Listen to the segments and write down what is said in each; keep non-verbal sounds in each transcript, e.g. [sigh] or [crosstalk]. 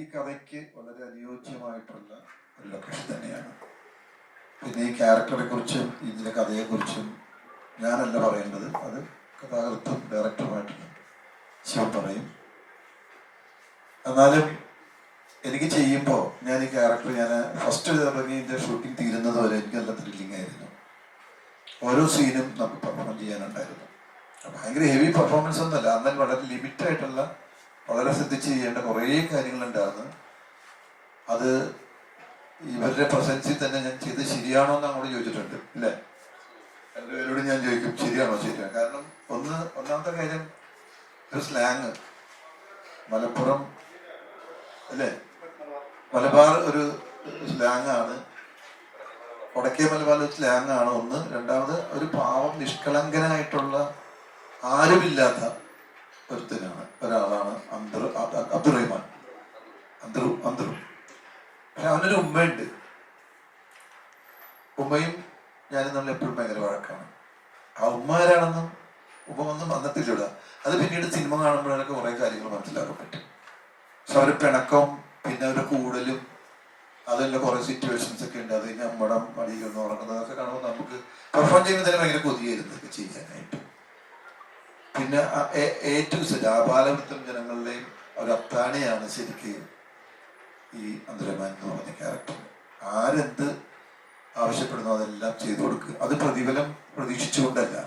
ഈ കഥയ്ക്ക് വളരെ അനുയോജ്യമായിട്ടുള്ള ഒരു ലൊക്കേഷൻ തന്നെയാണ്. പിന്നെ ഈ ക്യാരക്ടറെ കുറിച്ചും ഇതിന്റെ കഥയെ കുറിച്ചും ഞാനല്ല പറയേണ്ടത്. അത് കഥാകൃത്തും ഡയറക്ടറുമായിട്ടുള്ള ശിവൻ പറയും. എന്നാലും എനിക്ക് ചെയ്യുമ്പോൾ ഞാൻ ഈ ക്യാരക്ടർ ഞാൻ ഫസ്റ്റ് തുടങ്ങി ഇതിന്റെ ഷൂട്ടിംഗ് തീരുന്നത് വരെ എനിക്ക് നല്ല ത്രില്ലിംഗ് ആയിരുന്നു. ഓരോ സീനും നമുക്ക് പെർഫോം ചെയ്യാനുണ്ടായിരുന്നു. ഭയങ്കര ഹെവി പെർഫോമൻസ് ഒന്നുമല്ല. എന്നാൽ വളരെ ലിമിറ്റ് ആയിട്ടുള്ള വളരെ ശ്രദ്ധിച്ച് ചെയ്യേണ്ട കുറേ കാര്യങ്ങളുണ്ടായിരുന്നു. അത് ഇവരുടെ പ്രസൻസിൽ തന്നെ ഞാൻ ചെയ്ത് ശരിയാണോ എന്ന് അങ്ങോട്ട് ചോദിച്ചിട്ടുണ്ട് ഇല്ലേ? എല്ലാവരോടും ഞാൻ ചോദിക്കും ശരിയാണോ ശരിയാണ്? കാരണം ഒന്ന് ഒന്നാമത്തെ കാര്യം ഒരു സ്ലാങ്. മലപ്പുറം അല്ലേ? മലബാർ ഒരു സ്ലാങ് ആണ് വടക്കേ മലബാർ ഒരു സ്ലാങ് ആണ് ഒന്ന്. രണ്ടാമത് ഒരു പാവം നിഷ്കളങ്കനായിട്ടുള്ള ആരുമില്ലാത്ത ഒരുത്തനാണ്. ഒരാളാണ് അന്തർ അബ്ദുറഹിമാൻ. അന്തറു അന്തറു പക്ഷെ അവനൊരു ഉമ്മയുണ്ട്. ഉമ്മയും ഞാനും നമ്മൾ എപ്പോഴും ഭയങ്കര വഴക്കാണ്. ആ ഉമ്മ ആരാണെന്നും ഒന്നും വന്നിട്ടില്ല അത് പിന്നീട് സിനിമ കാണുമ്പോഴൊക്കെ കുറേ കാര്യങ്ങൾ മനസ്സിലാക്കാൻ പറ്റും. പക്ഷെ അവർ പിണക്കം പിന്നെ അവരുടെ കൂടലും അതിലുള്ള കുറേ സിറ്റുവേഷൻസ് ഒക്കെ ഉണ്ട്. അത് നമ്മുടെ മടിയിൽ ഉറങ്ങുന്നതൊക്കെ കാണുമ്പോൾ നമുക്ക് പെർഫോം ചെയ്യുമ്പോൾ തന്നെ ഭയങ്കര കൊതിയായിരുന്നു ചെയ്യാനായിട്ട്. പിന്നെ എ ടു സെറ്റ് ആപാലവൃത്തം ജനങ്ങളുടെയും ഒരു അത്താണിയാണ് ശരിക്കും ഈ അന്തരമാൻ എന്ന് പറഞ്ഞ ക്യാരക്ടർ ആരെന്ത് ആവശ്യപ്പെടുന്നു അതെല്ലാം ചെയ്തു കൊടുക്കുക. അത് പ്രതിഫലം പ്രതീക്ഷിച്ചുകൊണ്ടല്ല.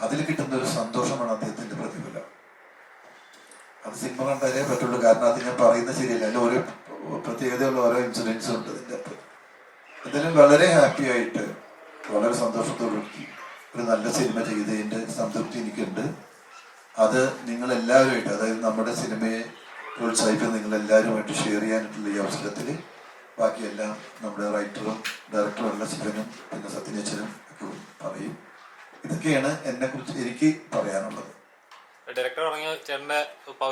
അതിൽ കിട്ടുന്ന ഒരു സന്തോഷമാണ് അദ്ദേഹത്തിന്റെ പ്രതിഫലം. അത് സിനിമ കണ്ടാലേ പറ്റുള്ളൂ. കാരണം അത് ഞാൻ പറയുന്നത് ശരിയല്ല. അതിൽ ഓരോ പ്രത്യേകതയുള്ള ഓരോ ഇൻസിഡൻസും ഉണ്ട് ഇതിന്റെ അകത്ത്. എന്തായാലും വളരെ ഹാപ്പി ആയിട്ട് വളരെ സന്തോഷത്തോടെ ഒരു നല്ല സിനിമ ചെയ്തതിന്റെ സംതൃപ്തി എനിക്കുണ്ട്. അത് നിങ്ങൾ എല്ലാവരുമായിട്ട് അതായത് നമ്മുടെ സിനിമയെ പ്രോത്സാഹിപ്പിക്കുന്ന നിങ്ങൾ എല്ലാവരുമായിട്ട് ഷെയർ ചെയ്യാനായിട്ടുള്ള ഈ അവസരത്തിൽ ബാക്കിയെല്ലാം നമ്മുടെ റൈറ്ററും ഡയറക്ടറും ശിവനും പിന്നെ സത്യനച്ചനും ഒക്കെ പറയും. ഇതൊക്കെയാണ് എന്നെ കുറിച്ച് എനിക്ക് പറയാനുള്ളത്. ഡയറക്ടർ പറഞ്ഞ ചേട്ടന്റെ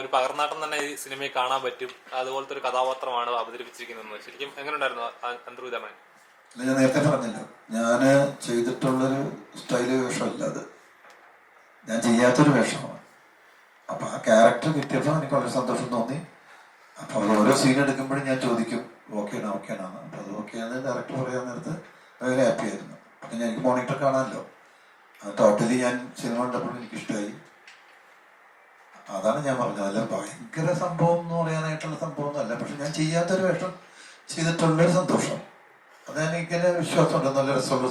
ഒരു പകർന്നാട്ടം തന്നെ ഈ സിനിമയിൽ കാണാൻ പറ്റും. അതുപോലത്തെ ഒരു കഥാപാത്രമാണ് അവതരിപ്പിച്ചിരിക്കുന്നത് ശരിക്കും എങ്ങനെ ഉണ്ടായിരുന്നു ഞാൻ നേരത്തെ പറഞ്ഞല്ലോ ഞാൻ ചെയ്തിട്ടുള്ളൊരു സ്റ്റൈൽ വേഷമല്ല അത്. ഞാൻ ചെയ്യാത്തൊരു വേഷമാണ്. അപ്പൊ ആ ക്യാരക്ടർ കിട്ടിയപ്പോൾ എനിക്ക് വളരെ സന്തോഷം തോന്നി. അപ്പൊ അത് ഓരോ സീൻ എടുക്കുമ്പോഴും ഞാൻ ചോദിക്കും ഓക്കെയാണ് ഓക്കെയാണ് അപ്പൊ അത് ഓക്കെയാണ് ഡയറക്ടർ പറയാൻ നേരത്ത് ഭയങ്കര ഹാപ്പി ആയിരുന്നു. ഞാൻ എനിക്ക് മോണിറ്റർ കാണാമല്ലോ. അത് ടോട്ടലി ഞാൻ സിനിമ കണ്ടപ്പോൾ എനിക്കിഷ്ടമായി അതാണ് ഞാൻ പറഞ്ഞത്. അല്ല ഭയങ്കര സംഭവം എന്ന് പറയാനായിട്ടുള്ള സംഭവം ഒന്നുമല്ല. പക്ഷെ ഞാൻ ചെയ്യാത്തൊരു വേഷം ചെയ്തിട്ടുള്ളൊരു സന്തോഷം. നല്ല രസമുള്ള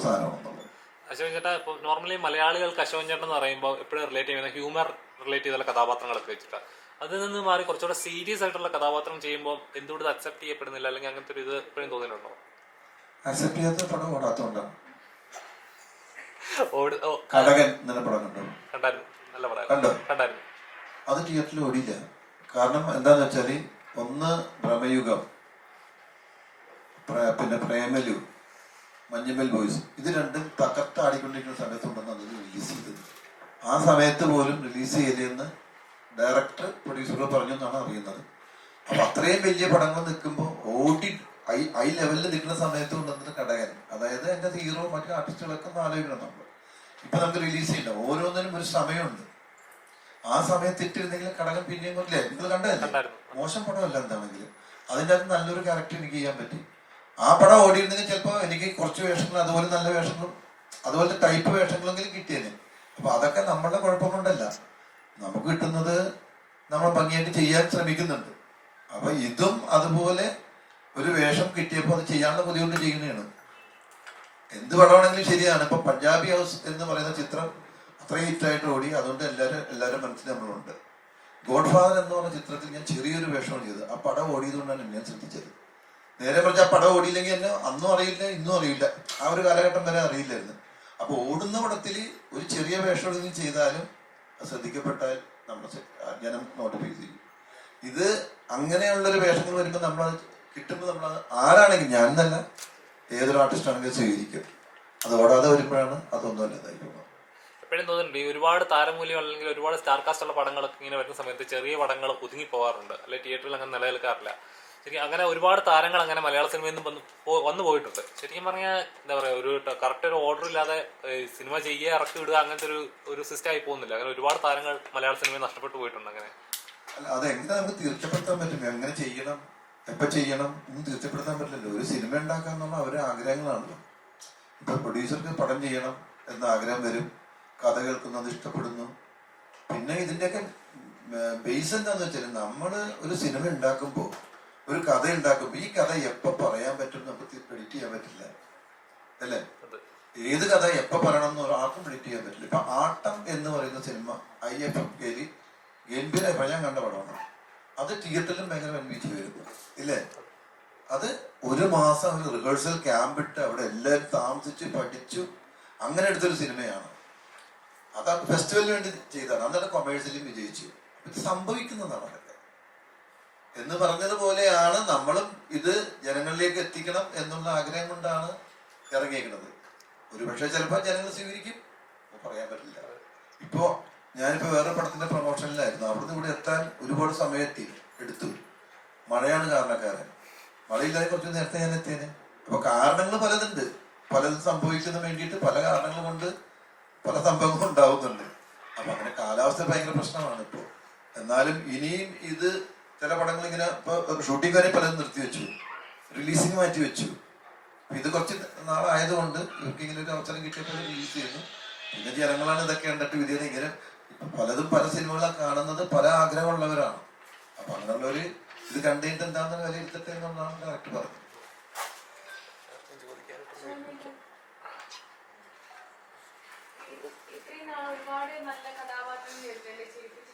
അശോകൻ ചേട്ടാ ഇപ്പൊ നോർമലി മലയാളികൾക്ക് അശോക് ചേട്ടൻ എന്ന് പറയുമ്പോൾ എപ്പോഴും റിലേറ്റ് ചെയ്യുന്ന ഹ്യൂമർ റിലേറ്റ് ചെയ്തുള്ള കഥാപാത്രങ്ങളൊക്കെ വെച്ചിട്ട്. അതിൽ നിന്ന് മാറി കുറച്ചുകൂടെ സീരിയസ് ആയിട്ടുള്ള കഥാപാത്രം ചെയ്യുമ്പോൾ എന്തുകൊണ്ട് അക്സെപ്റ്റ് ചെയ്യപ്പെടുന്നില്ല? അല്ലെങ്കിൽ അങ്ങനത്തെ ഒരു ഇത് എപ്പോഴും തോന്നിയിട്ടുണ്ടോ? അക്സെപ്റ്റ് ചെയ്യാത്ത പടം ഓടാത്തോണ്ടാണ് [laughs] ഓട് കടകൻ എന്ന പടം കണ്ടു കണ്ടായിരുന്നു. നല്ല പടം കണ്ടോ? കണ്ടായിരുന്നു. അത് തിയേറ്ററിൽ ഓടിയില്ല. കാരണം എന്താന്ന് വെച്ചാൽ ഒന്ന് ഭ്രമയുഗം പിന്നെ പ്രേമലു മഞ്ഞമ്മൽ ബോയ്സ് ഇത് രണ്ടും തകർത്താടിക്കൊണ്ടിരിക്കുന്ന സമയത്തുണ്ടെന്ന് അത് റിലീസ് ചെയ്തത് ആ സമയത്ത് പോലും റിലീസ് ചെയ്തതെന്ന് ഡയറക്ടർ പ്രൊഡ്യൂസറോട് പറഞ്ഞു എന്നാണ് അറിയുന്നത്. അപ്പൊ അത്രയും വലിയ പടങ്ങൾ നിൽക്കുമ്പോൾ ഓടി ഐ ഐ ലെവലിൽ നിൽക്കുന്ന സമയത്ത് കടകൻ അതായത് എന്റെ ഹീറോ മറ്റു ആർട്ടിസ്റ്റുകളൊക്കെ ഒന്ന് ആലോചിക്കണം നമ്മൾ ഇപ്പൊ നമുക്ക് റിലീസ് ചെയ്യണ്ട ഓരോന്നിനും ഒരു സമയമുണ്ട്. ആ സമയത്ത് ഇട്ടിരുന്നെങ്കിൽ കടകൻ പിന്നെയും കൊണ്ടില്ലേ? നിങ്ങൾ കണ്ടതല്ലേ? മോശം പടമല്ല എന്താണെങ്കിലും. അതിന്റെ അകത്ത് നല്ലൊരു ക്യാരക്ടർ എനിക്ക് ചെയ്യാൻ പറ്റി. ആ പടം ഓടിയിരുന്നെങ്കിൽ ചിലപ്പോൾ എനിക്ക് കുറച്ച് വേഷങ്ങൾ അതുപോലെ നല്ല വേഷങ്ങളും അതുപോലത്തെ ടൈപ്പ് വേഷങ്ങളെങ്കിലും കിട്ടിയേനെ. അപ്പൊ അതൊക്കെ നമ്മളുടെ കുഴപ്പം കൊണ്ടല്ല. നമുക്ക് കിട്ടുന്നത് നമ്മൾ ഭംഗിയായിട്ട് ചെയ്യാൻ ശ്രമിക്കുന്നുണ്ട്. അപ്പൊ ഇതും അതുപോലെ ഒരു വേഷം കിട്ടിയപ്പോൾ അത് ചെയ്യാനുള്ള ബുദ്ധിമുട്ട് ചെയ്യുന്നതാണ്. എന്ത് പടമാണെങ്കിലും ശരിയാണ്. ഇപ്പൊ പഞ്ചാബി ഹൗസ് എന്ന് പറയുന്ന ചിത്രം അത്രയും ഹിറ്റായിട്ട് ഓടി. അതുകൊണ്ട് എല്ലാവരും എല്ലാവരും മനസ്സിൽ നമ്മളുണ്ട്. ഗോഡ് ഫാദർ എന്ന് പറഞ്ഞ ചിത്രത്തിൽ ഞാൻ ചെറിയൊരു വേഷമാണ് ചെയ്തത്. ആ പടം ഓടിയതുകൊണ്ടാണ് ഞാൻ ശ്രദ്ധിച്ചത്. നേരെ പറഞ്ഞ പടം ഓടിയില്ലെങ്കിൽ എന്നെ അന്നും അറിയില്ല ഇന്നും അറിയില്ല. ആ ഒരു കാലഘട്ടം വരെ അറിയില്ലായിരുന്നു. അപ്പൊ ഓടുന്ന പടത്തിൽ ഒരു ചെറിയ വേഷം ചെയ്താലും ശ്രദ്ധിക്കപ്പെട്ടാൽ നമ്മുടെ ജനം നോട്ടിഫൈ ചെയ്യും. ഇത് അങ്ങനെയുള്ളൊരു വേഷങ്ങൾ വരുമ്പോൾ നമ്മൾ കിട്ടുമ്പോൾ നമ്മൾ ആരാണെങ്കിൽ ഞാൻ തന്നെ ഏതൊരു ആർട്ടിസ്റ്റ് ആണെങ്കിലും സ്വീകരിക്കും. അത് ഓടാതെ വരുമ്പോഴാണ് അതൊന്നും അല്ലാതായി പോകുന്നത്. എപ്പോഴും തോന്നുന്നുണ്ട് ഈ ഒരുപാട് താരമൂല്യം അല്ലെങ്കിൽ ഒരുപാട് സ്റ്റാർ കാസ്റ്റ് ഉള്ള പടങ്ങളൊക്കെ ഇങ്ങനെ വരുന്ന സമയത്ത് ചെറിയ പടങ്ങൾ ഒതുങ്ങി പോകാറുണ്ട്. അല്ലെ തിയേറ്ററിൽ അങ്ങനെ നിലനിൽക്കാറില്ല. ശരിക്കും അങ്ങനെ ഒരുപാട് താരങ്ങൾ അങ്ങനെ മലയാള സിനിമയിൽ നിന്ന് വന്ന് വന്നു പോയിട്ടുണ്ട്. ശരിക്കും പറഞ്ഞാൽ എന്താ പറയാ ഒരു കറക്റ്റ് ഒരു ഓർഡർ ഇല്ലാതെ സിനിമ ചെയ്യുക ഇറക്കി വിടുക അങ്ങനത്തെ ഒരു ഒരു സിസ്റ്റം ആയി പോകുന്നില്ല. അങ്ങനെ ഒരുപാട് താരങ്ങൾ മലയാള സിനിമയിൽ നഷ്ടപ്പെട്ടു പോയിട്ടുണ്ട് അങ്ങനെ. അല്ല അതെങ്ങനെ നമുക്ക് തീർച്ചപ്പെടുത്താൻ പറ്റും? എങ്ങനെ ചെയ്യണം? എപ്പൊ ചെയ്യണം? ഒന്നും തീർച്ചപ്പെടുത്താൻ പറ്റില്ലല്ലോ. ഒരു സിനിമ ഉണ്ടാക്കുക എന്നുള്ള അവരുടെ ആഗ്രഹങ്ങളാണല്ലോ. ഇപ്പൊ പ്രൊഡ്യൂസർക്ക് പടം ചെയ്യണം എന്ന ആഗ്രഹം വരും. കഥ കേൾക്കുന്നത് ഇഷ്ടപ്പെടുന്നു. പിന്നെ ഇതിന്റെയൊക്കെ ബേസ് എന്താന്ന് വെച്ചാൽ നമ്മൾ ഒരു സിനിമ ഉണ്ടാക്കുമ്പോൾ ഒരു കഥ ഉണ്ടാക്കുമ്പോൾ ഈ കഥ എപ്പോ പറയാൻ പറ്റും നമുക്ക് പ്രെഡിക്റ്റ് ചെയ്യാൻ പറ്റില്ല. അല്ലേ? ഏത് കഥ എപ്പോ പറയണം എന്ന് ആർക്കും പ്രെഡിക്റ്റ് ചെയ്യാൻ പറ്റില്ല. ഇപ്പൊ ആട്ടം എന്ന് പറയുന്ന സിനിമ ഐ എഫ് എഫ് കെയിൽ ഗംഭീര ഭയം കണ്ട പടമാണ്. അത് തിയേറ്ററിലും ഭയങ്കര വൻവീച്ച് വരുന്നു ഇല്ലേ? അത് ഒരു മാസം ഒരു റിഹേഴ്സൽ ക്യാമ്പ് ഇട്ട് അവിടെ എല്ലാവരും താമസിച്ച് പഠിച്ചു. അങ്ങനെ എടുത്തൊരു സിനിമയാണ്. അത് ഫെസ്റ്റിവലിന് വേണ്ടി ചെയ്തതാണ്. അന്നേരം കൊമേഴ്സ്യലും വിജയിച്ചു. ഇത് സംഭവിക്കുന്നതാണ്. എന്ന് പറഞ്ഞതുപോലെയാണ് നമ്മളും ഇത് ജനങ്ങളിലേക്ക് എത്തിക്കണം എന്നുള്ള ആഗ്രഹം കൊണ്ടാണ് ഇറങ്ങിയിരിക്കുന്നത്. ഒരുപക്ഷെ ചിലപ്പോൾ ജനങ്ങൾ സ്വീകരിക്കും. പറയാൻ പറ്റില്ല. ഇപ്പോ ഞാനിപ്പോ വേറെ പടത്തിന്റെ പ്രൊമോഷനിലായിരുന്നു അവിടുന്ന് ഇവിടെ എത്താൻ ഒരുപാട് സമയത്തി എടുത്തു. മഴയാണ് കാരണക്കാരൻ. മഴയില്ലാതെ കുറച്ച് നേരത്തെ ഞാൻ എത്തിയേനെ. അപ്പൊ കാരണങ്ങൾ പലതുണ്ട്. പലതും സംഭവിച്ചതിന് വേണ്ടിയിട്ട് പല കാരണങ്ങൾ കൊണ്ട് പല സംഭവങ്ങളും ഉണ്ടാവുന്നുണ്ട്. അപ്പൊ അങ്ങനെ കാലാവസ്ഥ ഭയങ്കര പ്രശ്നമാണ് ഇപ്പോ. എന്നാലും ഇനിയും ഇത് ചില പടങ്ങൾ ഇങ്ങനെ ഇപ്പൊ ഷൂട്ടിംഗ് വരെ പലതും നിർത്തിവെച്ചു റിലീസിങ് മാറ്റി വെച്ചു. ഇത് കുറച്ച് നാളായതുകൊണ്ട് ഇവർക്ക് ഇങ്ങനെ ഒരു അവസരം കിട്ടിയപ്പോൾ റിലീസ് ചെയ്യുന്നു. പിന്നെ ജനങ്ങളാണ് ഇതൊക്കെ കണ്ടിട്ട് വിധിയത് ഇങ്ങനെ പലതും പല സിനിമകളും കാണുന്നത് പല ആഗ്രഹമുള്ളവരാണ്. അപ്പൊ അങ്ങനെയുള്ളവര് ഇത് കണ്ടിട്ട് എന്താണെന്ന് വിലയിരുത്തട്ടെ എന്നുള്ളതാണ് കറക്റ്റ് പറഞ്ഞത്. ഒരുപാട് നല്ല കഥാപാത്രങ്ങൾ ചെയ്തിട്ടുണ്ട്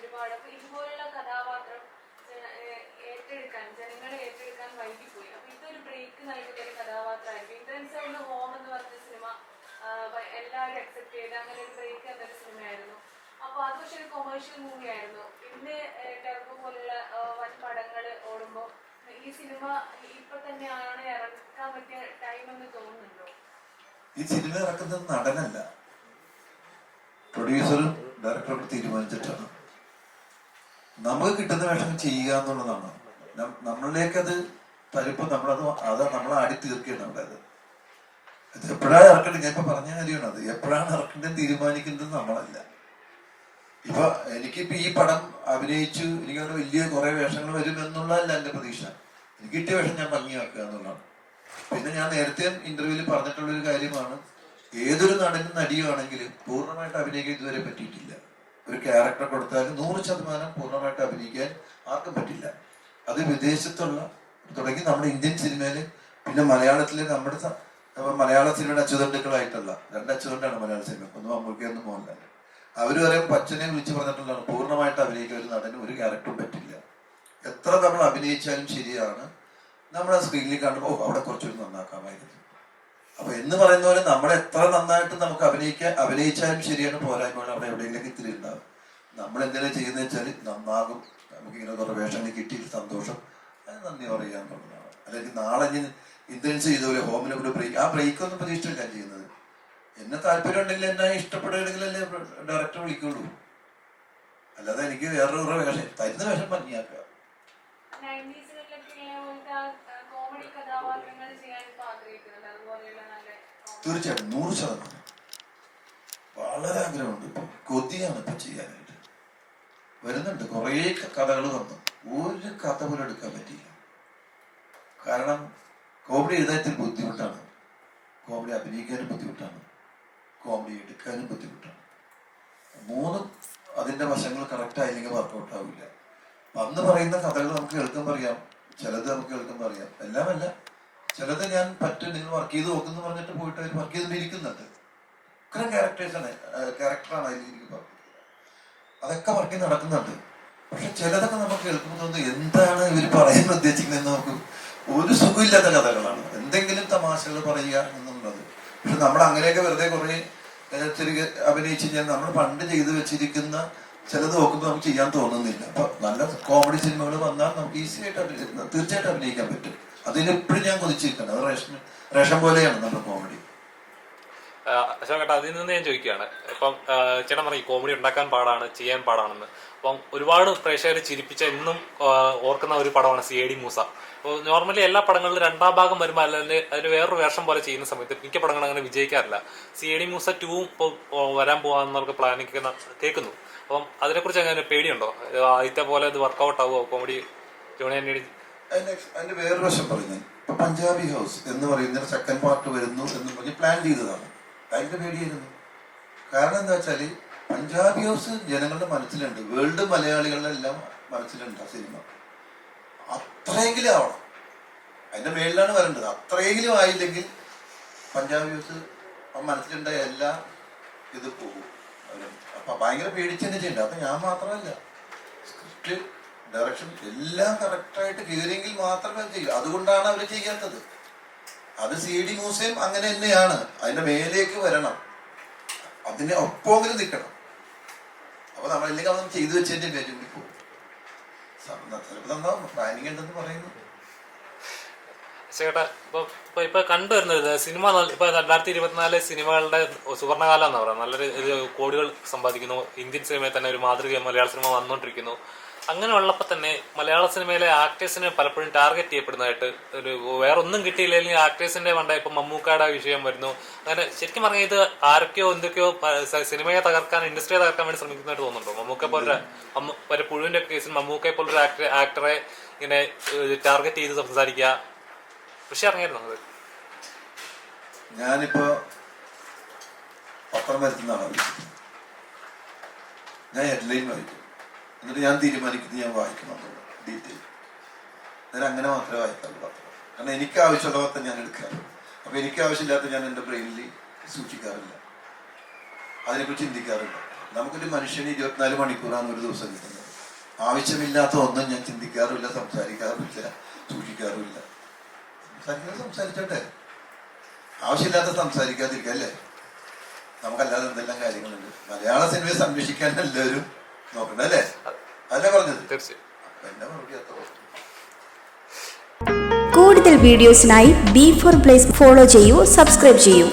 ഒരുപാട് അപ്പൊ ഇതുപോലുള്ള കഥാപാത്രം ഏറ്റെടുക്കാൻ ജനങ്ങളെ ഏറ്റെടുക്കാൻ വൈകിപ്പോയി. അപ്പൊ ഇതൊരു ബ്രേക്ക് നൽകുന്ന ഒരു കഥാപാത്രമായിരിക്കും. ഇന്ദ്രൻസ് എന്ന ഹോം എന്ന് പറഞ്ഞ സിനിമ എല്ലാവരും അക്സെപ്റ്റ് ചെയ്ത് അങ്ങനെ ഒരു ബ്രേക്ക് എന്നൊരു സിനിമയായിരുന്നു അപ്പൊ അത് പക്ഷെ ഒരു കൊമേഴ്ഷ്യൽ മൂവി ആയിരുന്നു. ഇന്ന് ടെർബ് പോലുള്ള വൻ പടങ്ങൾ ഓടുമ്പോ ഈ സിനിമ ഇപ്പൊ തന്നെയാണ് ഇറക്കാൻ പറ്റിയ ടൈം എന്ന് തോന്നുന്നുണ്ടോ? ഈ സിനിമ ഇറക്കുന്നത് നടനല്ല. പ്രൊഡ്യൂസറും ഡയറക്ടറും തീരുമാനിച്ചിട്ടാണ്. നമുക്ക് കിട്ടുന്ന വേഷം ചെയ്യുക എന്നുള്ളതാണ്. നമ്മളിലേക്ക് അത് തരുമ്പോ നമ്മളത് അത് നമ്മളെ ആടി തീർക്കുകയാണ് അവിടെ അത്. ഇത് എപ്പോഴാണ് ഇറക്കേണ്ടത്? ഞാൻ ഇപ്പൊ പറഞ്ഞ കാര്യമാണ് അത്. എപ്പോഴാണ് ഇറക്കേണ്ടത് തീരുമാനിക്കുന്നത് നമ്മളല്ല. ഇപ്പൊ എനിക്കിപ്പോ ഈ പടം അഭിനയിച്ചു എനിക്ക് വലിയ കുറെ വേഷങ്ങൾ വരും എന്നുള്ളതല്ല എന്റെ പ്രതീക്ഷ. എനിക്ക് കിട്ടിയ വേഷം ഞാൻ ഭംഗിയാക്കുക എന്നുള്ളതാണ്. പിന്നെ ഞാൻ നേരത്തെ ഇന്റർവ്യൂവിൽ പറഞ്ഞിട്ടുള്ള ഒരു കാര്യമാണ് ഏതൊരു നടനും നടിയുമാണെങ്കിലും പൂർണമായിട്ട് അഭിനയിക്കാൻ ഇതുവരെ പറ്റിയിട്ടില്ല. ഒരു ക്യാരക്ടർ കൊടുത്താലും നൂറ് ശതമാനം പൂർണമായിട്ട് അഭിനയിക്കാൻ ആർക്കും പറ്റില്ല. അത് വിദേശത്തുള്ള തുടങ്ങി നമ്മുടെ ഇന്ത്യൻ സിനിമയിൽ പിന്നെ മലയാളത്തിലെ നമ്മുടെ മലയാള സിനിമയുടെ അച്ചുതണ്ടുക്കളായിട്ടല്ല. രണ്ട് അച്ചുതണ്ടാണ് മലയാള സിനിമ. ഒന്ന് മമ്മൂക്കി ഒന്ന് മോഹൻലാൽ അവർ വരെ പച്ചനെ വിളിച്ച് പറഞ്ഞിട്ടുള്ളതാണ്. പൂർണമായിട്ട് അഭിനയിക്കാൻ ഒരു നടന് ഒരു ക്യാരക്ടറും പറ്റില്ല. എത്ര നമ്മൾ അഭിനയിച്ചാലും ശരിയാണ്. നമ്മൾ ആ സ്ക്രീനിൽ കാണുമ്പോൾ അവിടെ കുറച്ചുകൂടി നന്നാക്കാമായിരുന്നു അപ്പൊ എന്ന് പറയുന്ന പോലെ നമ്മൾ എത്ര നന്നായിട്ട് നമുക്ക് അഭിനയിക്കാൻ അഭിനയിച്ചാലും ശരിയാണ് പോരായ്മകൾ അവിടെ എവിടെയെങ്കിലും ഇത്തിരി ഉണ്ടാവും നമ്മൾ എന്തെങ്കിലും ചെയ്യുന്നത് വെച്ചാൽ നന്നാകും. നമുക്ക് ഇങ്ങനെ കുറെ വേഷങ്ങൾ കിട്ടി സന്തോഷം. അത് നന്ദി പറയുക എന്നുള്ളതാണ്. അല്ലെങ്കിൽ നാളെ ഇനി ഇന്റൻസ് ചെയ്ത? പോലെ ഹോമിനെ ഒരു ബ്രേക്ക് ആ ബ്രേക്ക് ഒന്നും പ്രതീക്ഷിച്ചില്ല ഞാൻ ചെയ്യുന്നത്. എന്നെ താല്പര്യം ഉണ്ടെങ്കിൽ എന്നെ ഇഷ്ടപ്പെടുകയാണെങ്കിലല്ലേ ഡയറക്ടർ വിളിക്കുള്ളൂ. അല്ലാതെ എനിക്ക് വേറെ വേറൊരു വേഷം തരുന്ന വേഷം ഭംഗിയാക്കുക. തീർച്ചയായിട്ടും നൂറ് ശതമാനം. വളരെ ആഗ്രഹമുണ്ട്. ഇപ്പൊ കൊതിയാണ് ഇപ്പൊ ചെയ്യാനായിട്ട്. വരുന്നുണ്ട്. കുറേ കഥകൾ വന്നു. ഒരു കഥ പോലും എടുക്കാൻ പറ്റിയില്ല. കാരണം കോമഡി എഴുതാൻ ഇത്തിരി ബുദ്ധിമുട്ടാണ്. കോമഡി അഭിനയിക്കാനും ബുദ്ധിമുട്ടാണ്. കോമഡി എടുക്കാനും ബുദ്ധിമുട്ടാണ്. മൂന്നും അതിന്റെ വശങ്ങൾ കറക്റ്റ് ആയില്ലെങ്കിൽ വർക്കൗട്ട് ആവില്ല. അന്ന് പറയുന്ന കഥകൾ നമുക്ക് കേൾക്കാൻ അറിയാം. ചിലത് നമുക്ക് കേൾക്കുമ്പോൾ അറിയാം. എല്ലാമല്ല. ചിലത് ഞാൻ പറ്റും നിങ്ങൾ വർക്ക് ചെയ്ത് നോക്കുന്നു പറഞ്ഞിട്ട് പോയിട്ട് അവർ വർക്ക് ചെയ്തുകൊണ്ട് ഇരിക്കുന്നുണ്ട് ഇത്തരം ക്യാരക്ടേഴ്സാണ് ക്യാരക്ടറാണ് അതിൽ ഇരിക്കുന്നത് അതൊക്കെ വർക്ക് നടക്കുന്നുണ്ട്. പക്ഷെ ചിലതൊക്കെ നമുക്ക് കേൾക്കുമ്പോൾ തോന്നുന്നു എന്താണ് ഇവർ പറയാൻ ഉദ്ദേശിക്കുന്നതെന്ന് നമുക്ക് ഒരു സുഖമില്ലാത്ത കഥകളാണ്. എന്തെങ്കിലും തമാശകൾ പറയുക എന്നുള്ളത്. പക്ഷെ നമ്മൾ അങ്ങനെയൊക്കെ വെറുതെ കുറേ തിരികെ അഭിനയിച്ച് കഴിഞ്ഞാൽ നമ്മൾ പണ്ട് ചെയ്തു വെച്ചിരിക്കുന്ന ചിലത് നോക്കുമ്പോൾ നമുക്ക് ചെയ്യാൻ തോന്നുന്നില്ല. അപ്പൊ നല്ല കോമഡി സിനിമകൾ വന്നാൽ നമുക്ക് ഈസി ആയിട്ട് അഭിനയിക്കാം. തീർച്ചയായിട്ടും അഭിനയിക്കാൻ പറ്റും. അതിലെപ്പോഴും ഞാൻ കൊതിച്ചിരിക്കണം അത് റേഷൻ റേഷൻ പോലെയാണ് നമ്മുടെ കോമഡി അതിൽ നിന്ന് ഞാൻ ചോദിക്കുകയാണ്. ഇപ്പം ചേട്ടൻ പറഞ്ഞു കോമഡി ഉണ്ടാക്കാൻ പാടാണ് ചെയ്യാൻ പാടാണെന്ന്. അപ്പം ഒരുപാട് പ്രേക്ഷകരെ ചിരിപ്പിച്ച എന്നും ഓർക്കുന്ന ഒരു പടമാണ് സി എ ഡി മൂസ. അപ്പോൾ നോർമലി എല്ലാ പടങ്ങളിലും രണ്ടാം ഭാഗം വരുമ്പോൾ അല്ലെങ്കിൽ അതിൽ വേറൊരു വേഷം പോലെ ചെയ്യുന്ന സമയത്ത് മിക്ക പടങ്ങളും അങ്ങനെ വിജയിക്കാറില്ല. സി എ ഡി മൂസ ടൂവും ഇപ്പോൾ വരാൻ പോകാന്നവർക്ക് പ്ലാനിങ് കേൾക്കുന്നു. അപ്പം അതിനെക്കുറിച്ച് അങ്ങനെ പേടിയുണ്ടോ? ആദ്യത്തെ പോലെ ഇത് വർക്കൗട്ട് ആവുമോ കോമഡി ജോണി അതിന്റെ വേറൊരു വശം പറഞ്ഞു. ഇപ്പൊ പഞ്ചാബി ഹൗസ് എന്ന് പറയുന്ന സെക്കൻഡ് പാർട്ട് വരുന്നു എന്ന് പറഞ്ഞ് പ്ലാൻ ചെയ്തതാണ്. അതിന്റെ പേടിയായിരുന്നു. കാരണം എന്താ വെച്ചാൽ പഞ്ചാബി ഹൗസ് ജനങ്ങളുടെ മനസ്സിലുണ്ട്. വേൾഡ് മലയാളികളുടെ എല്ലാം മനസ്സിലുണ്ട് ആ സിനിമ അത്രയെങ്കിലും ആവണം. അതിന്റെ മേളിലാണ് വരേണ്ടത്. അത്രയെങ്കിലും ആയില്ലെങ്കിൽ പഞ്ചാബി ഹൗസ് ആ എല്ലാ ഇത് പോകും. അപ്പൊ ഭയങ്കര പേടിച്ചെന്നെ ചെയ്യണ്ട അപ്പൊ ഞാൻ മാത്രമല്ല. സ്ക്രിപ്റ്റ് ഡയറക്ഷൻ എല്ലാം കറക്റ്റായിട്ട് കീറിയെങ്കിൽ മാത്രമേ ചെയ്യൂ. അതുകൊണ്ടാണ് അവർ ചെയ്യാത്തത്. അത് സി ഡി മ്യൂസിയം അങ്ങനെ തന്നെയാണ്. അതിന്റെ മേലേക്ക് വരണം. അതിനെ ഒപ്പമെങ്കിലും നിൽക്കണം. അപ്പൊ നമ്മളില്ലെങ്കിൽ അതൊന്നും ചെയ്തു വെച്ചതിന്റെ പേര് പോകും. ചിലപ്പോൾ നന്നാവും പ്ലാനിങ് ഉണ്ടെന്ന് പറയുന്നു. ചേട്ടാ ഇപ്പൊ ഇപ്പൊ ഇപ്പൊ കണ്ടുവരുന്നത് സിനിമ ഇപ്പൊ രണ്ടായിരത്തി ഇരുപത്തിനാല് സിനിമകളുടെ സുവർണകാലം എന്ന് പറയാം നല്ലൊരു ഇത് കോടികൾ സമ്പാദിക്കുന്നു. ഇന്ത്യൻ സിനിമയിൽ തന്നെ ഒരു മാതൃക മലയാള സിനിമ വന്നുകൊണ്ടിരിക്കുന്നു അങ്ങനെ ഉള്ളപ്പോൾ തന്നെ മലയാള സിനിമയിലെ ആക്ടേഴ്സിനെ പലപ്പോഴും ടാർഗറ്റ് ചെയ്യപ്പെടുന്നതായിട്ട് ഒരു വേറെ ഒന്നും കിട്ടിയില്ലെങ്കിൽ ആക്ടേഴ്സിന്റെ വേണ്ട ഇപ്പൊ മമ്മൂക്കയുടെ വിഷയം വരുന്നു. അങ്ങനെ ശരിക്കും പറഞ്ഞാൽ ഇത് ആരൊക്കെയോ എന്തൊക്കെയോ സിനിമയെ തകർക്കാൻ ഇൻഡസ്ട്രിയെ തകർക്കാൻ വേണ്ടി ശ്രമിക്കുന്നതായിട്ട് തോന്നുന്നുണ്ടോ? മമ്മൂക്ക പോലെ ഒരു പുഴുവിന്റെ കേസിൽ മമ്മൂക്കയെ പോലൊരു ആക്ടറെ ഇങ്ങനെ ടാർഗറ്റ് ചെയ്ത് സംസാരിക്കുക. പക്ഷെ ഇറങ്ങിയിരുന്നു അത് ഞാനിപ്പോ പത്രം വരുത്തുന്നതാണ്. ഞാൻ ഹെഡ്ലൈൻ വായിക്കും. എന്നിട്ട് ഞാൻ തീരുമാനിക്കുന്നത് ഞാൻ വായിക്കണം ഡീറ്റെയിൽ ഞാൻ അങ്ങനെ മാത്രമേ വായിക്കാറുള്ളൂ പത്രം. കാരണം എനിക്ക് ആവശ്യമുള്ള പത്രം ഞാൻ എടുക്കാറുള്ളൂ അപ്പൊ എനിക്ക് ആവശ്യമില്ലാത്ത ഞാൻ എന്റെ ബ്രെയിനിൽ സൂക്ഷിക്കാറില്ല. അതിനെക്കുറിച്ച് ചിന്തിക്കാറില്ല. നമുക്കൊരു മനുഷ്യന് ഇരുപത്തിനാല് മണിക്കൂറാണ് ഒരു ദിവസം കിട്ടുന്നത്. ആവശ്യമില്ലാത്ത ഒന്നും ഞാൻ ചിന്തിക്കാറില്ല സംസാരിക്കാറില്ല സൂക്ഷിക്കാറുമില്ല. സംസാരിക്കാൻ സംസാരിച്ചോട്ടെ. ആവശ്യമില്ലാത്ത സംസാരിക്കാതിരിക്കുക അല്ലേ? നമുക്കല്ലാതെ എന്തെല്ലാം കാര്യങ്ങളുണ്ട്? മലയാള സിനിമയെ സംരക്ഷിക്കാൻ എല്ലാവരും നോക്കണ്ട അല്ലേ? അതല്ലേ പറഞ്ഞത്? കൂടുതൽ വീഡിയോസിനായി ബി ഫോർ പ്ലേസ് ഫോളോ ചെയ്യൂ സബ്സ്ക്രൈബ് ചെയ്യൂ.